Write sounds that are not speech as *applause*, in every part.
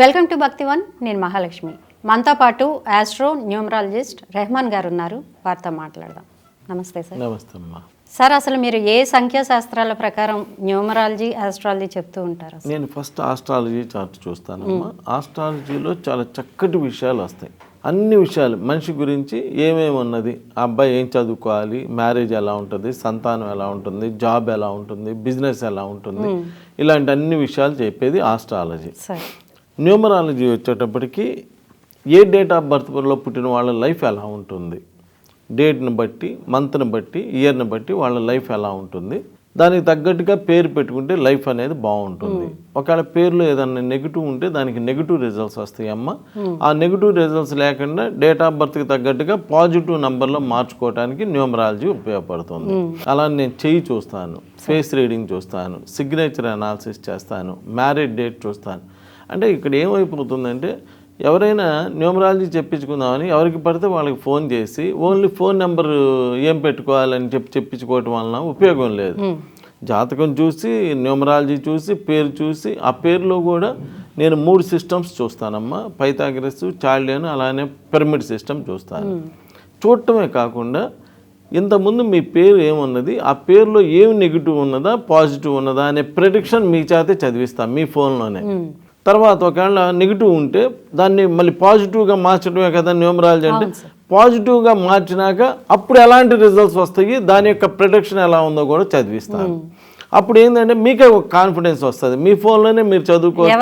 Welcome to Bhaktivan నేను మహాలక్ష్మి. మనతో పాటు ఆస్ట్రో న్యూమరాలజిస్ట్ రెహమాన్ గారు ఉన్నారు వారితో మాట్లాడదాం. నమస్తే సార్. నమస్తే అమ్మా. సార్ అసలు మీరు ఏ సంఖ్యా శాస్త్రాల ప్రకారం న్యూమరాలజీ ఆస్ట్రాలజీ చెప్తూ ఉంటారు? నేను ఫస్ట్ ఆస్ట్రాలజీ చార్ట్ చూస్తానమ్మా. ఆస్ట్రాలజీలో చాలా చక్కటి విషయాలు వస్తాయి. అన్ని విషయాలు మనిషి గురించి ఏమేమి ఉన్నది అబ్బాయి ఏం చదువుకోవాలి మ్యారేజ్ ఎలా ఉంటుంది సంతానం ఎలా ఉంటుంది జాబ్ ఎలా ఉంటుంది బిజినెస్ ఎలా ఉంటుంది ఇలాంటి అన్ని విషయాలు చెప్పేది ఆస్ట్రాలజీ. సార్. న్యూమరాలజీ వచ్చేటప్పటికి ఏ డేట్ ఆఫ్ బర్త్లో పుట్టిన వాళ్ళ లైఫ్ ఎలా ఉంటుంది? డేట్ని బట్టి మంత్ని బట్టి ఇయర్ని బట్టి వాళ్ళ లైఫ్ ఎలా ఉంటుంది? దానికి తగ్గట్టుగా పేరు పెట్టుకుంటే లైఫ్ అనేది బాగుంటుంది. ఒకవేళ పేరులో ఏదైనా నెగిటివ్ ఉంటే దానికి నెగిటివ్ రిజల్ట్స్ వస్తాయి అమ్మ. ఆ నెగిటివ్ రిజల్ట్స్ లేకుండా డేట్ ఆఫ్ బర్త్కి తగ్గట్టుగా పాజిటివ్ నంబర్లో మార్చుకోవడానికి న్యూమరాలజీ ఉపయోగపడుతుంది. అలా నేను చెయ్యి చూస్తాను ఫేస్ రీడింగ్ చూస్తాను సిగ్నేచర్ అనాలిసిస్ చేస్తాను మ్యారేజ్ డేట్ చూస్తాను. అంటే ఇక్కడ ఏమైపోతుందంటే ఎవరైనా న్యూమరాలజీ చెప్పించుకుందామని ఎవరికి పడితే వాళ్ళకి ఫోన్ చేసి ఓన్లీ ఫోన్ నెంబర్ ఏం పెట్టుకోవాలని చెప్పి చెప్పించుకోవటం వలన ఉపయోగం లేదు. జాతకం చూసి న్యూమరాలజీ చూసి పేరు చూసి ఆ పేరులో కూడా నేను మూడు సిస్టమ్స్ చూస్తానమ్మా. పైథాగరస్ చార్లియన్ అలానే పిరమిడ్ సిస్టమ్ చూస్తాను. చూడటమే కాకుండా ఇంతకుముందు మీ పేరు ఏమున్నది ఆ పేరులో ఏం నెగిటివ్ ఉన్నదా పాజిటివ్ ఉన్నదా అనే ప్రెడిక్షన్ మీ చేతే చదివిస్తాం మీ ఫోన్లోనే. తర్వాత ఒకవేళ నెగిటివ్ ఉంటే దాన్ని మళ్ళీ పాజిటివ్గా మార్చడమే కదా న్యూమరాలజీ అంటే పాజిటివ్గా మార్చినాక అప్పుడు ఎలాంటి రిజల్ట్స్ వస్తాయి? దాని యొక్క ప్రొడక్షన్ ఎలా ఉందో కూడా చదివిస్తాను. అప్పుడు ఏంటంటే మీకే ఒక కాన్ఫిడెన్స్ వస్తుంది. మీ ఫోన్లోనే మీరు చదువుకోవచ్చు.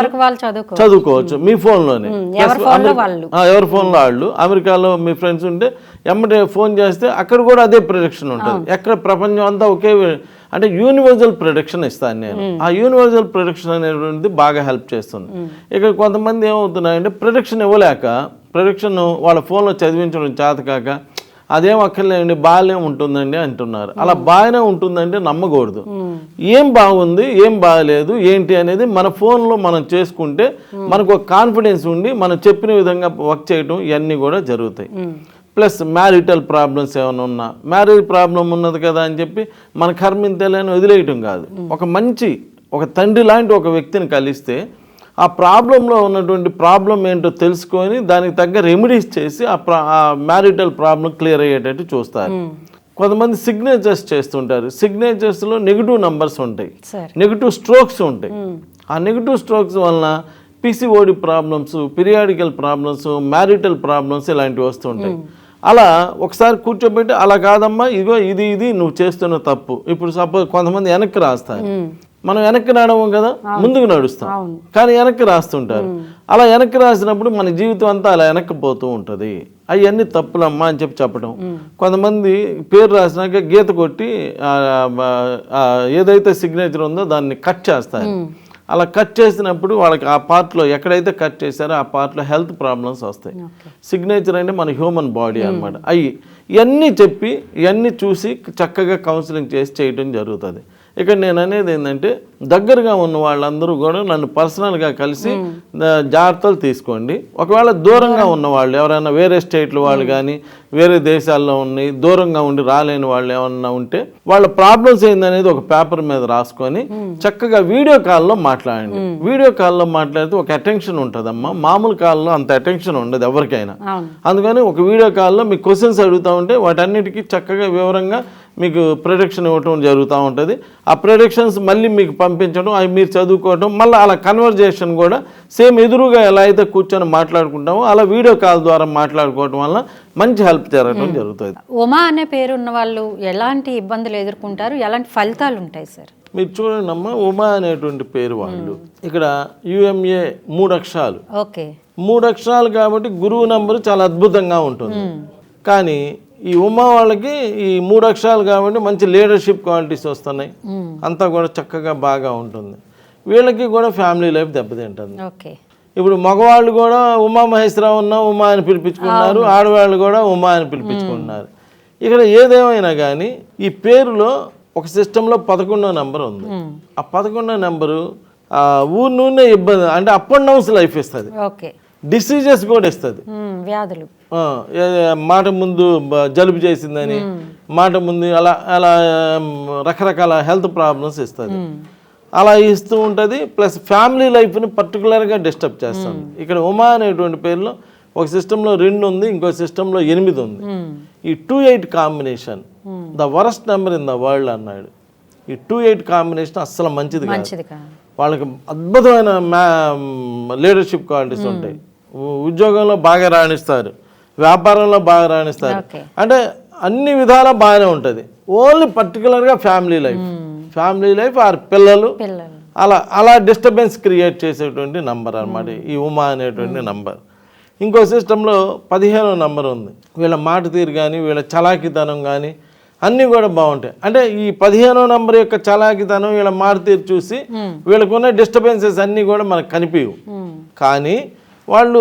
చదువుకోవచ్చు. మీ ఫోన్లోనే ఎవరి ఫోన్లో వాళ్ళు. ఆ, ఎవరి ఫోన్లో వాళ్ళు. అమెరికాలో మీ ఫ్రెండ్స్ ఉంటే ఎమ్మటే ఫోన్ చేస్తే అక్కడ కూడా అదే ప్రొడక్షన్ ఉంటుంది. ఎక్కడ ప్రపంచం అంతా ఒకే అంటే యూనివర్సల్ ప్రొడక్షన్ ఇస్తాను నేను. ఆ యూనివర్సల్ ప్రొడక్షన్ అనేటువంటిది బాగా హెల్ప్ చేస్తుంది. ఇక్కడ కొంతమంది ఏమవుతున్నాయంటే ప్రొడక్షన్ ఇవ్వలేక ప్రొడక్షన్ వాళ్ళ ఫోన్లో చదివించడం చేతకాక అదేం అక్కర్లేదండి బాగానే ఉంటుందండి అంటున్నారు. అలా బాగానే ఉంటుందంటే నమ్మకూడదు. ఏం బాగుంది ఏం బాగలేదు ఏంటి అనేది మన ఫోన్లో మనం చేసుకుంటే మనకు ఒక కాన్ఫిడెన్స్ ఉండి మనం చెప్పిన విధంగా వర్క్ చేయటం ఇవన్నీ కూడా జరుగుతాయి. ప్లస్ మ్యారిటల్ ప్రాబ్లమ్స్ ఏమైనా ఉన్నా మ్యారేజ్ ప్రాబ్లం ఉన్నది కదా అని చెప్పి మన కర్మింతేలని వదిలేయటం కాదు. ఒక మంచి ఒక తండ్రి లాంటి ఒక వ్యక్తిని కలిస్తే ఆ ప్రాబ్లంలో ఉన్నటువంటి ప్రాబ్లం ఏంటో తెలుసుకొని దానికి తగ్గ రెమెడీస్ చేసి ఆ ప్రా ఆ మ్యారిటల్ ప్రాబ్లం క్లియర్ అయ్యేటట్టు చూస్తారు. కొంతమంది సిగ్నేచర్స్ చేస్తుంటారు. సిగ్నేచర్స్లో నెగిటివ్ నంబర్స్ ఉంటాయి. నెగిటివ్ స్ట్రోక్స్ ఉంటాయి. ఆ నెగిటివ్ స్ట్రోక్స్ వలన PCOD problems periodical problems marital problems ఇలాంటివి వస్తుంటాయి. అలా ఒకసారి కూర్చోబెట్టి అలా కాదమ్మా ఇదిగో ఇది ఇది నువ్వు చేస్తున్న తప్పు. ఇప్పుడు సపోజ్ కొంతమంది వెనక్కి రాస్తారు. మనం వెనక్కి రావడం కదా ముందుకు నడుస్తాం. కానీ వెనక్కి రాస్తుంటారు. అలా వెనక్కి రాసినప్పుడు మన జీవితం అంతా అలా వెనక్కి పోతూ ఉంటుంది. అవన్నీ తప్పులమ్మా అని చెప్పి చెప్పడం కొంతమంది పేరు రాసినాక గీత కొట్టి ఏదైతే సిగ్నేచర్ ఉందో దాన్ని కట్ చేస్తారు. అలా కట్ చేసినప్పుడు వాళ్ళకి ఆ పార్ట్లో ఎక్కడైతే కట్ చేశారో ఆ పార్ట్లో హెల్త్ ప్రాబ్లమ్స్ వస్తాయి. సిగ్నేచర్ అంటే మన హ్యూమన్ బాడీ అన్నమాట. అవి ఇవన్నీ చెప్పి ఇవన్నీ చూసి చక్కగా కౌన్సిలింగ్ చేసి చేయడం జరుగుతుంది. ఇక్కడ నేను అనేది ఏంటంటే దగ్గరగా ఉన్న వాళ్ళందరూ కూడా నన్ను పర్సనల్గా కలిసి జాగ్రత్తలు తీసుకోండి. ఒకవేళ దూరంగా ఉన్న వాళ్ళు ఎవరైనా వేరే స్టేట్ల వాళ్ళు కానీ వేరే దేశాల్లో ఉన్నాయి దూరంగా ఉండి రాలేని వాళ్ళు ఏమన్నా ఉంటే వాళ్ళ ప్రాబ్లమ్స్ ఏందనేది ఒక పేపర్ మీద రాసుకొని చక్కగా వీడియో కాల్లో మాట్లాడండి. వీడియో కాల్లో మాట్లాడితే ఒక అటెన్షన్ ఉంటుందమ్మా. మామూలు కాల్లో అంత అటెన్షన్ ఉండదు ఎవరికైనా. అందుకని ఒక వీడియో కాల్లో మీకు క్వశ్చన్స్ అడుగుతూ ఉంటే వాటన్నిటికీ చక్కగా వివరంగా మీకు ప్రొడక్షన్ ఇవ్వటం జరుగుతూ ఉంటుంది. ఆ ప్రొడక్షన్స్ మళ్ళీ మీకు పంపించడం అవి మీరు చదువుకోవడం మళ్ళీ అలా కన్వర్జేషన్ కూడా సేమ్ ఎదురుగా ఎలా అయితే కూర్చొని మాట్లాడుకుంటామో అలా వీడియో కాల్ ద్వారా మాట్లాడుకోవడం వల్ల మంచి హెల్ప్ జరగడం జరుగుతుంది. ఉమా అనే పేరు ఉన్న వాళ్ళు ఎలాంటి ఇబ్బందులు ఎదుర్కొంటారు? ఎలాంటి ఫలితాలు ఉంటాయి సార్? మీరు చూడండి అమ్మ ఉమా అనేటువంటి పేరు వాళ్ళు. ఇక్కడ యుఎంఏ మూడు అక్షరాలు. ఓకే. మూడు అక్షరాలు కాబట్టి గురువు నంబరు చాలా అద్భుతంగా ఉంటుంది. కానీ ఈ ఉమా వాళ్ళకి ఈ మూడు అక్షరాలు కాబట్టి మంచి లీడర్షిప్ క్వాలిటీస్ వస్తున్నాయి. అంతా కూడా చక్కగా బాగా ఉంటుంది. వీళ్ళకి కూడా ఫ్యామిలీ లైఫ్ దెబ్బతింటుంది. ఇప్పుడు మగవాళ్ళు కూడా ఉమా మహేశ్వరరావు ఉన్న ఉమా అని పిలిపించుకున్నారు ఆడవాళ్ళు కూడా ఉమా అని పిలిపించుకుంటున్నారు. ఇక్కడ ఏదేమైనా కానీ ఈ పేరులో ఒక సిస్టంలో పదకొండో నెంబర్ ఉంది. ఆ పదకొండో నెంబరు ఆ ఊరు నూనె ఇబ్బంది అంటే అప్ అండ్ డౌన్స్ లైఫ్ ఇస్తుంది. డిసీజెస్ కూడా ఇస్తుంది. వ్యాధులు. మాట ముందు జలుబు చేసిందని మాట ముందు అలా అలా రకరకాల హెల్త్ ప్రాబ్లమ్స్ ఇస్తుంది. అలా ఇస్తూ ఉంటుంది ప్లస్ ఫ్యామిలీ లైఫ్ని పర్టికులర్గా డిస్టర్బ్ చేస్తుంది ఇక్కడ ఉమా అనేటువంటి పేరులో ఒక సిస్టంలో రెండు ఉంది ఇంకో సిస్టంలో ఎనిమిది ఉంది. ఈ two eight combination the worst number in the world అన్నాడు. ఈ టూ ఎయిట్ కాంబినేషన్ అస్సలు మంచిది కాదు. వాళ్ళకి అద్భుతమైన మ్యా లీడర్షిప్ క్వాలిటీస్ ఉంటాయి. ఉద్యోగంలో బాగా రాణిస్తారు. వ్యాపారంలో బాగా రాణిస్తారు. అంటే అన్ని విధాలా బాగానే ఉంటుంది. ఓన్లీ పర్టికులర్గా family life family life or పిల్లలు. అలా అలా డిస్టర్బెన్స్ క్రియేట్ చేసేటువంటి నంబర్ అన్నమాట. ఈ ఉమా అనేటువంటి నంబర్ ఇంకో సిస్టంలో పదిహేనో నంబర్ ఉంది. వీళ్ళ మాట తీరు కానీ వీళ్ళ చలాకితనం కానీ అన్నీ కూడా బాగుంటాయి. అంటే ఈ పదిహేనో నంబర్ యొక్క చలాకితనం వీళ్ళ మాట తీరు చూసి వీళ్ళకున్న డిస్టర్బెన్సెస్ అన్నీ కూడా మనకు కనిపించవు. కానీ వాళ్ళు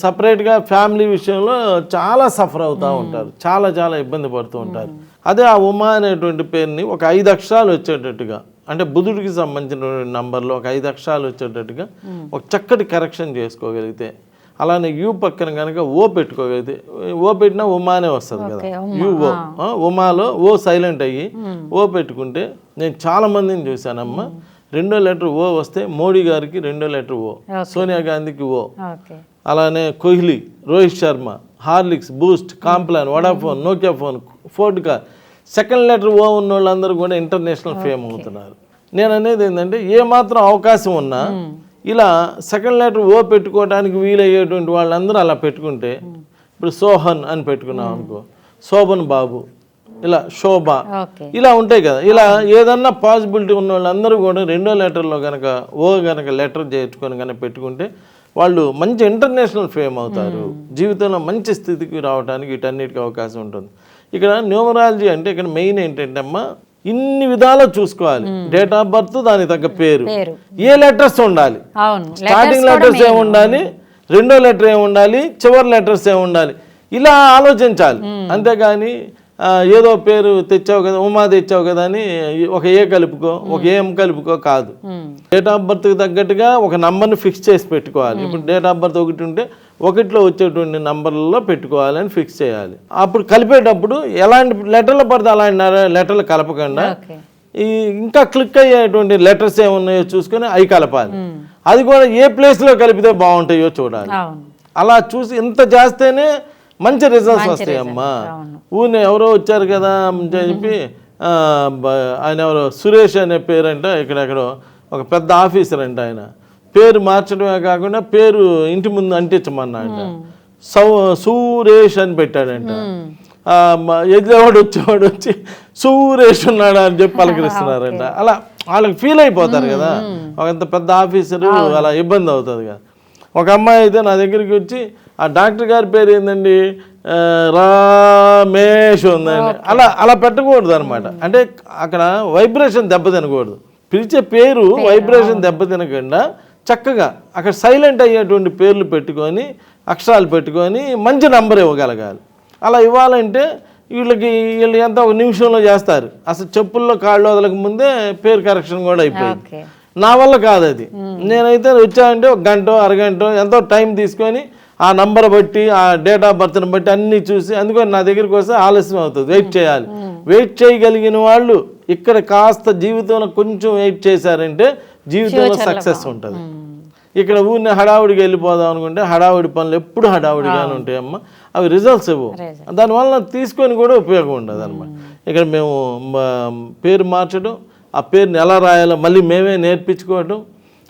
సపరేట్గా ఫ్యామిలీ విషయంలో చాలా సఫర్ అవుతూ ఉంటారు. చాలా చాలా ఇబ్బంది పడుతూ ఉంటారు. అదే ఆ ఉమా అనేటువంటి పేరుని ఒక ఐదు అక్షరాలు వచ్చేటట్టుగా అంటే బుధుడికి సంబంధించినటువంటి నంబర్లో ఒక ఐదు అక్షరాలు వచ్చేటట్టుగా ఒక చక్కటి కరెక్షన్ చేసుకోగలిగితే అలానే యూ పక్కన కనుక ఓ పెట్టుకోగలిగితే ఓ పెట్టినా ఉమానే వస్తుంది కదా. You oh. ఉమాలో ఓ సైలెంట్ అయ్యి ఓ పెట్టుకుంటే నేను చాలా మందిని చూశానమ్మా. రెండో లెటర్ ఓ వస్తే మోడీ గారికి రెండో లెటర్ ఓ సోనియా గాంధీకి ఓ. అలానే Kohli Rohit Sharma Horlicks Boost Complan Vodafone Nokia phone Ford car. Second letter O ఉన్న వాళ్ళందరూ కూడా ఇంటర్నేషనల్ ఫేమ్ అవుతున్నారు. నేను అనేది ఏంటంటే ఏ మాత్రం అవకాశం ఉన్నా ఇలా సెకండ్ లెటర్ ఓ పెట్టుకోవడానికి వీలయ్యేటువంటి వాళ్ళందరూ అలా పెట్టుకుంటే ఇప్పుడు సోహన్ అని పెట్టుకున్నాం అనుకో శోభన్ బాబు ఇలా శోభ. ఇలా ఉంటాయి కదా. ఇలా ఏదన్నా పాసిబిలిటీ ఉన్న వాళ్ళందరూ కూడా రెండో లెటర్లో కనుక ఓ కనుక లెటర్ చేర్చుకొని కనుక పెట్టుకుంటే వాళ్ళు మంచి ఇంటర్నేషనల్ ఫేమ్ అవుతారు. జీవితంలో మంచి స్థితికి రావడానికి వీటన్నిటికీ అవకాశం ఉంటుంది. ఇక్కడ న్యూమరాలజీ అంటే ఇక్కడ మెయిన్ ఏంటంటే అమ్మా ఇన్ని విధాలు చూసుకోవాలి. డేట్ ఆఫ్ బర్త్ దానికి తగ్గ పేరు. ఏ లెటర్స్ ఉండాలి? స్టార్టింగ్ లెటర్స్ ఏమి ఉండాలి? రెండో లెటర్ ఏమి ఉండాలి? చివరి లెటర్స్ ఏమి ఉండాలి? ఇలా ఆలోచించాలి. అంతేగాని ఏదో పేరు తెచ్చావు కదా ఉమా తెచ్చావు కదా అని ఒక ఏ కలుపుకో ఒక ఏం కలుపుకో కాదు. డేట్ ఆఫ్ బర్త్కి తగ్గట్టుగా ఒక నంబర్ని ఫిక్స్ చేసి పెట్టుకోవాలి. ఇప్పుడు డేట్ ఆఫ్ బర్త్ ఒకటి ఉంటే ఒకటిలో వచ్చేటువంటి నంబర్లలో పెట్టుకోవాలని ఫిక్స్ చేయాలి. అప్పుడు కలిపేటప్పుడు ఎలాంటి లెటర్లు పడితే అలాంటి లెటర్లు కలపకుండా ఈ ఇంకా క్లిక్ అయ్యేటువంటి లెటర్స్ ఏమున్నాయో చూసుకొని అవి కలపాలి. అది కూడా ఏ ప్లేస్లో కలిపితే బాగుంటాయో చూడాలి. అలా చూసి ఇంత చేస్తేనే మంచి రిజల్ట్స్ వస్తాయి అమ్మా. ఊరిని ఎవరో వచ్చారు కదా అని చెప్పి ఆయన ఎవరో సురేష్ అనే పేరంట ఇక్కడెక్కడో ఒక పెద్ద ఆఫీసర్ అంట ఆయన. పేరు మార్చడమే కాకుండా పేరు ఇంటి ముందు అంటించమన్నాడు సౌ సురేష్ అని పెట్టాడంట. ఎదురేవాడు వచ్చేవాడు వచ్చి సురేష్ ఉన్నాడు? అని చెప్పి పలకరిస్తున్నారంట. *laughs* అలా వాళ్ళకి ఫీల్ అయిపోతారు కదా. ఒక పెద్ద ఆఫీసరు అలా ఇబ్బంది అవుతుంది కదా ఒక అమ్మాయి అయితే నా దగ్గరికి వచ్చి ఆ డాక్టర్ గారి పేరు ఏందండి? రామేష్ ఉందండి. అలా అలా పెట్టకూడదు అనమాట అంటే అక్కడ వైబ్రేషన్ దెబ్బతినకూడదు పిలిచే పేరు వైబ్రేషన్ దెబ్బతినకుండా చక్కగా అక్కడ సైలెంట్ అయ్యేటువంటి పేర్లు పెట్టుకొని అక్షరాలు పెట్టుకొని మంచి నంబర్ ఇవ్వగలగాలి. అలా ఇవ్వాలంటే వీళ్ళకి వీళ్ళు ఎంత ఒక నిమిషంలో చేస్తారు. అసలు చెప్పుల్లో కాళ్ళు వదలక ముందే పేరు కరెక్షన్ కూడా అయిపోయింది. నా వల్ల కాదు అది. నేనైతే వచ్చానంటే ఒక గంట అరగంట ఎంతో టైం తీసుకొని ఆ నంబర్ బట్టి ఆ డేట్ ఆఫ్ బర్త్ని బట్టి అన్నీ చూసి అందుకని నా దగ్గరికి వస్తే ఆలస్యం అవుతుంది వెయిట్ చేయాలి. వెయిట్ చేయగలిగిన వాళ్ళు ఇక్కడ కాస్త జీవితంలో కొంచెం వెయిట్ చేశారంటే జీవితంలో సక్సెస్ ఉంటుంది. ఇక్కడ ఊరిని హడావుడికి వెళ్ళిపోదాం అనుకుంటే హడావుడి పనులు ఎప్పుడు హడావుడిగానే ఉంటాయి అమ్మ. అవి రిజల్ట్స్ ఇవ్వు. దానివల్ల తీసుకొని కూడా ఉపయోగం ఉండదు అనమాట ఇక్కడ మేము పేరు మార్చడం ఆ పేరుని ఎలా రాయాలో మళ్ళీ మేమే నేర్పించుకోవడం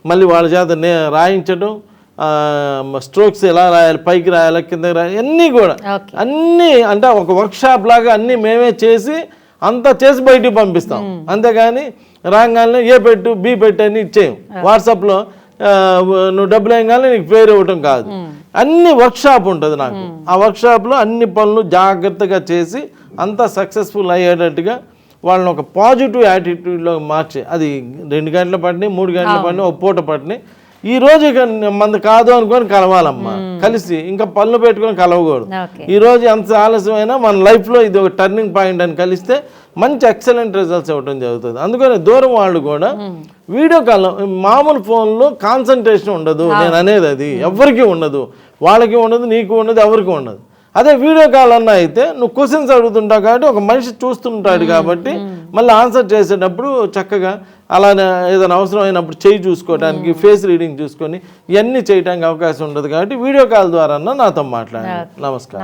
మళ్ళీ వాళ్ళ చేత నే రాయించడం స్ట్రోక్స్ ఎలా రాయాలి పైకి రాయాలి కిందకి రాయాలి అన్నీ కూడా. అన్నీ అంటే ఒక వర్క్ షాప్ లాగా అన్నీ మేమే చేసి అంతా చేసి బయటికి పంపిస్తాం. అంతేగాని రాగానే ఏ పెట్టు బి పెట్టు అని ఇచ్చేయం. వాట్సాప్లో నువ్వు డబ్బులు వేయగానే నీకు పేరు ఇవ్వటం కాదు. అన్ని వర్క్ షాప్ ఉంటుంది నాకు. ఆ వర్క్ షాప్లో అన్ని పనులు జాగ్రత్తగా చేసి అంతా సక్సెస్ఫుల్ అయ్యేటట్టుగా వాళ్ళని ఒక పాజిటివ్ యాటిట్యూడ్లో మార్చి. అది రెండు గంటల పట్టినాయి మూడు గంటల పట్టినాయి ఒక పూట పట్టినాయి. ఈ రోజు ఇక మంది కాదు అనుకొని కలవాలమ్మా. కలిసి ఇంకా పనులు పెట్టుకొని కలవకూడదు. ఈ రోజు ఎంత ఆలస్యమైనా మన లైఫ్లో ఇది ఒక టర్నింగ్ పాయింట్ అని కలిస్తే మంచి ఎక్సలెంట్ రిజల్ట్స్ ఇవ్వడం జరుగుతుంది. అందుకని దూరం వాళ్ళు కూడా వీడియో కాల్ మామూలు ఫోన్లో కాన్సన్ట్రేషన్ ఉండదు. నేను అనేది అది. ఎవరికి ఉండదు. వాళ్ళకి ఉండదు నీకు ఉండదు ఎవరికి ఉండదు. అదే వీడియో కాల్ అన్న అయితే నువ్వు క్వశ్చన్స్ అడుగుతుంటావు కాబట్టి ఒక మనిషి చూస్తుంటాడు కాబట్టి మళ్ళీ ఆన్సర్ చేసేటప్పుడు చక్కగా అలానే ఏదైనా అవసరం అయినప్పుడు చేయి చూసుకోవడానికి ఫేస్ రీడింగ్ చూసుకొని ఇవన్నీ చేయడానికి అవకాశం ఉండదు కాబట్టి వీడియో కాల్ ద్వారా నాతో మాట్లాడండి. నమస్కారం.